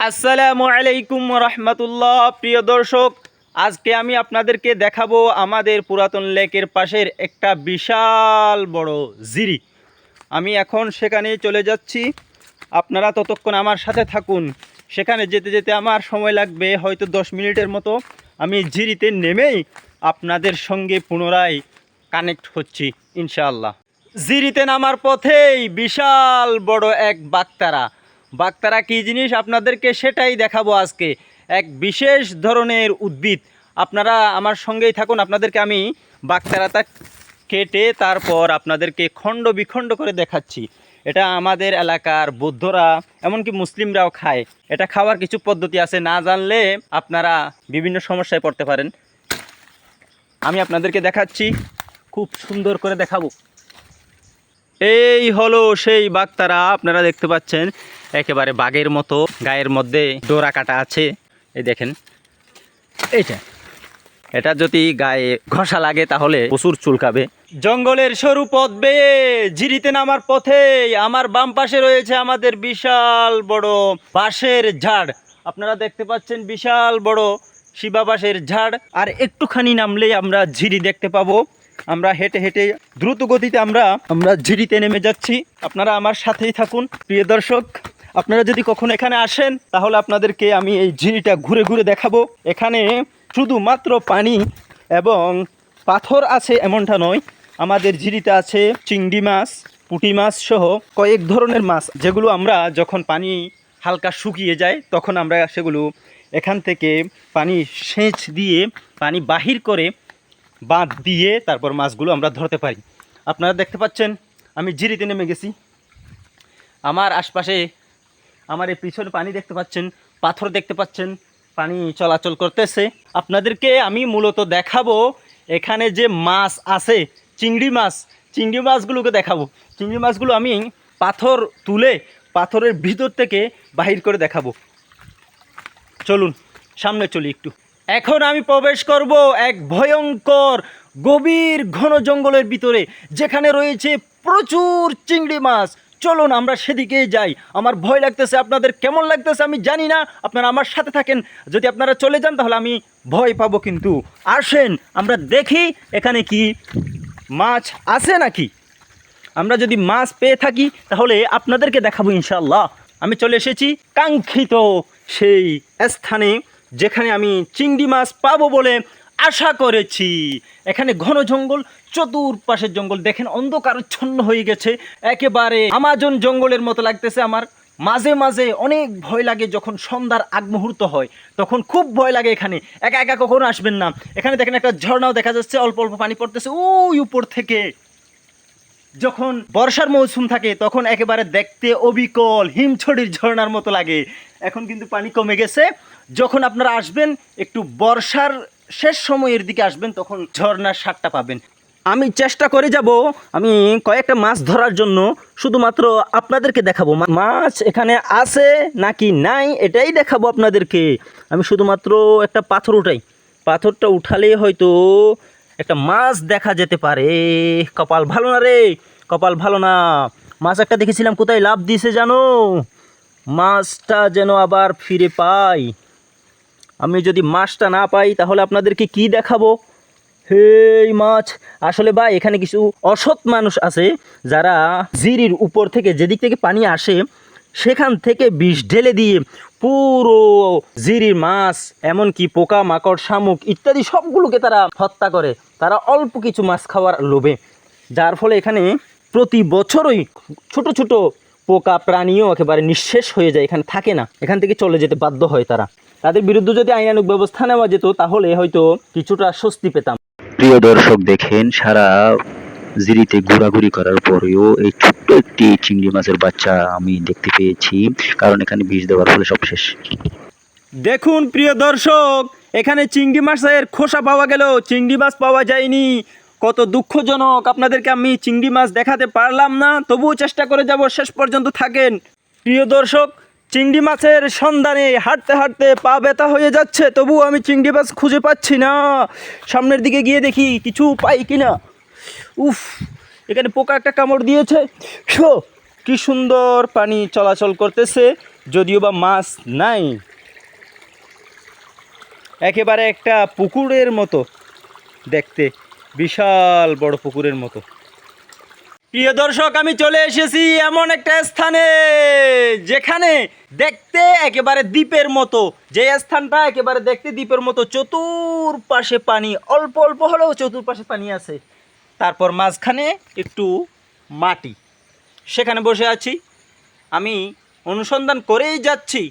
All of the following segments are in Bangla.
আসসালামু আলাইকুম রহমতুল্লাহ। প্রিয় দর্শক, আজকে আমি আপনাদেরকে দেখাবো আমাদের পুরাতন লেকের পাশের একটা বিশাল বড় জিরি। আমি এখন সেখানে চলে যাচ্ছি। আপনারা ততক্ষণ আমার সাথে থাকুন। সেখানে যেতে যেতে আমার সময় লাগবে হয়তো দশ মিনিটের মতো। আমি জিরিতে নেমেই আপনাদের সঙ্গে পুনরায় কানেক্ট হচ্ছি, ইনশাআল্লাহ। জিরিতে নামার পথেই বিশাল বড় এক বাগতারা। বাগতারা, কী জিনিস আপনাদেরকে সেটাই দেখাবো আজকে? এক বিশেষ ধরনের উদ্ভিদ। আপনারা আমার সঙ্গেই থাকুন, আপনাদেরকে আমি বাগতারাটা কেটে তারপর আপনাদেরকে খণ্ড বিখণ্ড করে দেখাচ্ছি। এটা আমাদের এলাকার বৌদ্ধরা, এমনকি মুসলিমরাও খায়। এটা খাওয়ার কিছু পদ্ধতি আছে, না জানলে আপনারা বিভিন্ন সমস্যায় পড়তে পারেন। আমি আপনাদেরকে দেখাচ্ছি, খুব সুন্দর করে দেখাবো। এই হলো সেই বাগতারা আপনারা দেখতে পাচ্ছেন একেবারে বাঘের মতো গায়ের মধ্যে ডোরা কাটা আছে। এই দেখেন এইটা। এটা যদি গায়ে ঘষা লাগে তাহলে প্রচুর চুলকাবে। জঙ্গলের সরু পথ বেয়ে ঝিরিতে নামার পথে আমার বাম পাশে রয়েছে আমাদের বিশাল বড় বাঁশের ঝাড়। আপনারা দেখতে পাচ্ছেন বিশাল বড় শিবা বাঁশের ঝাড় আর একটুখানি নামলেই আমরা ঝিরি দেখতে পাবো। আমরা হেঁটে হেঁটে দ্রুত গতিতে আমরা আমরা ঝিরিতে নেমে যাচ্ছি। আপনারা আমার সাথেই থাকুন, প্রিয় দর্শক। আপনারা যদি কখনো এখানে আসেন, তাহলে আপনাদেরকে আমি এই ঝিরিটা ঘুরে ঘুরে দেখাবো। এখানে শুধুমাত্র পানি এবং পাথর আছে এমনটা নয়, আমাদের ঝিরিতে আছে চিংড়ি মাছ, পুঁটি মাছ সহ কয়েক ধরনের মাছ, যেগুলো আমরা যখন পানি হালকা শুকিয়ে যায়, তখন আমরা সেগুলো এখান থেকে পানি সেচ দিয়ে পানি বাহির করে বাঁধ দিয়ে তারপর মাছগুলো আমরা ধরতে পারি। আপনারা দেখতে পাচ্ছেন, আমি জিরিতে নেমে গেছি। আমার আশপাশে, আমার এই পিছনে পানি দেখতে পাচ্ছেন, পাথর দেখতে পাচ্ছেন, পানি চলাচল করতেছে। আপনাদেরকে আমি মূলত দেখাবো এখানে যে মাছ আছে, চিংড়ি মাছ। চিংড়ি মাছগুলোকে দেখাবো। চিংড়ি মাছগুলো আমি পাথর তুলে পাথরের ভিতর থেকে বাহির করে দেখাবো। চলুন, সামনে চলি একটু। এখন আমি প্রবেশ করব এক ভয়ঙ্কর, গভীর ঘন জঙ্গলের ভিতরে, যেখানে রয়েছে প্রচুর চিংড়ি মাছ। চলুন আমরা সেদিকেই যাই। আমার ভয় লাগতেছে, আপনাদের কেমন লাগতেছে আমি জানি না। আপনারা আমার সাথে থাকেন। যদি আপনারা চলে যান, তাহলে আমি ভয় পাবো কিন্তু। আসেন, আমরা দেখি এখানে কি মাছ আছে নাকি। আমরা যদি মাছ পেয়ে থাকি, তাহলে আপনাদেরকে দেখাবো ইনশাল্লাহ আমি চলে এসেছি কাঙ্ক্ষিত সেই স্থানে। যেখানে আমি চিংড়ি মাছ পাবো বলে আশা করেছি। এখানে ঘন জঙ্গল, চতুর্পাশের জঙ্গল। দেখেন, অন্ধকারচ্ছন্ন হয়ে গেছে। একেবারে আমাজন জঙ্গলের মতো লাগতেছে আমার। মাঝে মাঝে অনেক ভয় লাগে যখন সন্ধ্যার আগ মুহূর্ত হয়। তখন খুব ভয় লাগে এখানে। একা একা কখনো আসবেন না। এখানে দেখেন একটা ঝর্ণাও দেখা যাচ্ছে। অল্প অল্প পানি পড়তেছে। ওই উপর থেকে। যখন বর্ষার মৌসুম থাকে, তখন একেবারে দেখতে অবিকল, হিমছড়ির ঝর্ণার মতো লাগে। এখন কিন্তু পানি কমে গেছে। যখন আপনারা আসবেন, একটু বর্ষার শেষ সময়ের দিকে আসবেন, তখন ঝর্ণার স্বাদটা পাবেন। আমি চেষ্টা করে যাব, আমি কয়েকটা মাছ ধরার জন্য। শুধুমাত্র আপনাদেরকে দেখাবো মাছ এখানে আছে নাকি নাই, এটাই দেখাবো আপনাদেরকে। আমি শুধুমাত্র একটা পাথর উঠাই। পাথরটা উঠালে হয়তো একটা মাছ দেখা যেতে পারে। কপাল ভালো না রে, কপাল ভালো না। মাছ একটা দেখেছিলাম, কোথায় লাভ দিয়েছে জানো? মাছটা যেন আবার ফিরে পাই। আমি যদি মাছটা না পাই, তাহলে আপনাদেরকে কি দেখাবো? হেই, মাছ। আসলে ভাই, এখানে কিছু অসৎ মানুষ আছে, যারা জিরির উপর থেকে যেদিক থেকে পানি আসে, সেখান থেকে বিষ ঢেলে দিয়ে পুরো জিরি মাছ, এমনকি পোকা মাকড় শামুক ইত্যাদি সবগুলোকে তারা হত্যা করে। তারা অল্প কিছু মাছ খাওয়ার লোভে। যার ফলে এখানে প্রতি বছরই ছোট ছোট পোকা প্রাণীও একেবারে নিঃশেষ হয়ে যায়, এখানে থাকে না। এখান থেকে চলে যেতে বাধ্য হয় তারা। তাদের বিরুদ্ধে যদি আইনানুক ব্যবস্থা নেওয়া যেত, তাহলে হয়তো কিছুটা স্বস্তি পেতাম। প্রিয় দর্শক, দেখেন সারা জিরিতে ঘোরাঘুরি করার পরেও এই ছোট্ট একটি চিংড়ি মাছের বাচ্চা আমি দেখতে পেয়েছি। কারণ এখানে বিষ দেওয়ার ফলে সব শেষ। দেখুন, প্রিয় দর্শক, এখানে চিংড়ি মাছের খোসা পাওয়া গেল। চিংড়ি মাছ পাওয়া যায়নি। কত দুঃখজনক, আপনাদেরকে আমি চিংড়ি মাছ দেখাতে পারলাম না। তবুও চেষ্টা করে যাব, শেষ পর্যন্ত থাকেন। প্রিয় দর্শক, চিংড়ি মাছের সন্ধানে হাঁটতে হাঁটতে পা ব্যথা হয়ে যাচ্ছে। তবুও আমি চিংড়ি মাছ খুঁজে পাচ্ছি না। সামনের দিকে গিয়ে দেখি, কিছু পাই কিনা। উফ, এখানে পোকা একটা কামড় দিয়েছে। শো, কি সুন্দর পানি চলাচল করতেছে, যদিও বা মাছ নাই। একেবারে একটা পুকুরের মতো দেখতে, বিশাল বড় পুকুরের মতো। প্রিয় দর্শক, আমি চলে এসেছি এমন একটা স্থানে, যেখানে দেখতে একেবারে দ্বীপের মতো। যে স্থানটা একেবারে দেখতে দ্বীপের মতো চতুর্পাশে পানি, অল্প অল্প হলেও চতুর্পাশে পানি আছে। তারপর মাঝখানে একটু মাটি। সেখানে বসে আছি। আমি অনুসন্ধান করেই যাচ্ছি।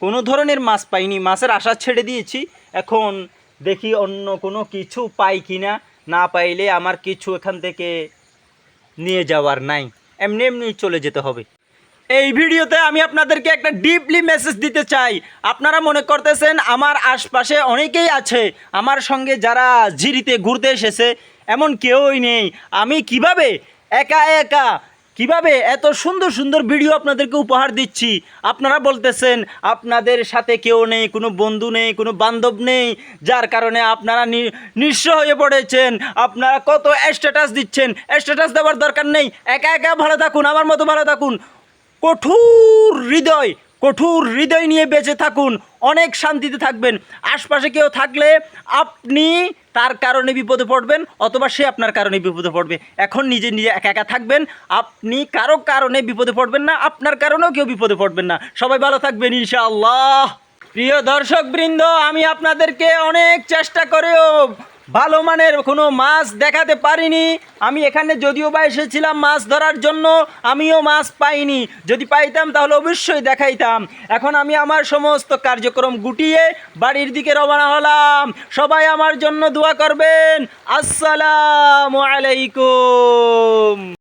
কোনো ধরনের মাছ পাইনি। মাছের আশা ছেড়ে দিয়েছি। এখন দেখি অন্য কোনো কিছু পাই কি না না পাইলে আমার কিছু এখান থেকে নিয়ে যাওয়ার নাই। এমনি এমনি চলে যেতে হবে। এই ভিডিওতে আমি আপনাদেরকে একটা ডিপলি মেসেজ দিতে চাই। আপনারা মনে করতেছেন আমার আশপাশে অনেকেই আছে, আমার সঙ্গে যারা ঝিরিতে ঘুরতে এসেছে, এমন কেউই নেই। আমি কীভাবে একা একা, কীভাবে এত সুন্দর সুন্দর ভিডিও আপনাদেরকে উপহার দিচ্ছি? আপনারা বলতেছেন, আপনাদের সাথে কেউ নেই, কোনো বন্ধু নেই, কোনো বান্ধব নেই, যার কারণে আপনারা নিঃস্ব হয়ে পড়েছেন। আপনারা কত স্ট্যাটাস দিচ্ছেন স্ট্যাটাস দেওয়ার দরকার নেই। একা একা ভালো থাকুন, আমার মতো ভালো থাকুন। কঠোর হৃদয় কঠোর হৃদয় নিয়ে বেঁচে থাকুন, অনেক শান্তিতে থাকবেন। আশপাশে কেউ থাকলে আপনি তার কারণে বিপদে পড়বেন অথবা সে আপনার কারণে বিপদে পড়বে। এখন নিজে নিজে একা একা থাকবেন, আপনি কারও কারণে বিপদে পড়বেন না, আপনার কারণেও কেউ বিপদে পড়বেন না। সবাই ভালো থাকবেন, ইনশাআল্লাহ। প্রিয় দর্শক বৃন্দ আমি আপনাদেরকে অনেক চেষ্টা করেও ভালো মানের কোনো মাছ দেখাতে পারিনি। আমি এখানে যদিও বা এসেছিলাম মাছ ধরার জন্য, আমিও মাছ পাইনি। যদি পাইতাম তাহলে অবশ্যই দেখাইতাম। এখন আমি আমার সমস্ত কার্যক্রম গুটিয়ে বাড়ির দিকে রওনা হলাম। সবাই আমার জন্য দোয়া করবেন। আসসালামু আলাইকুম।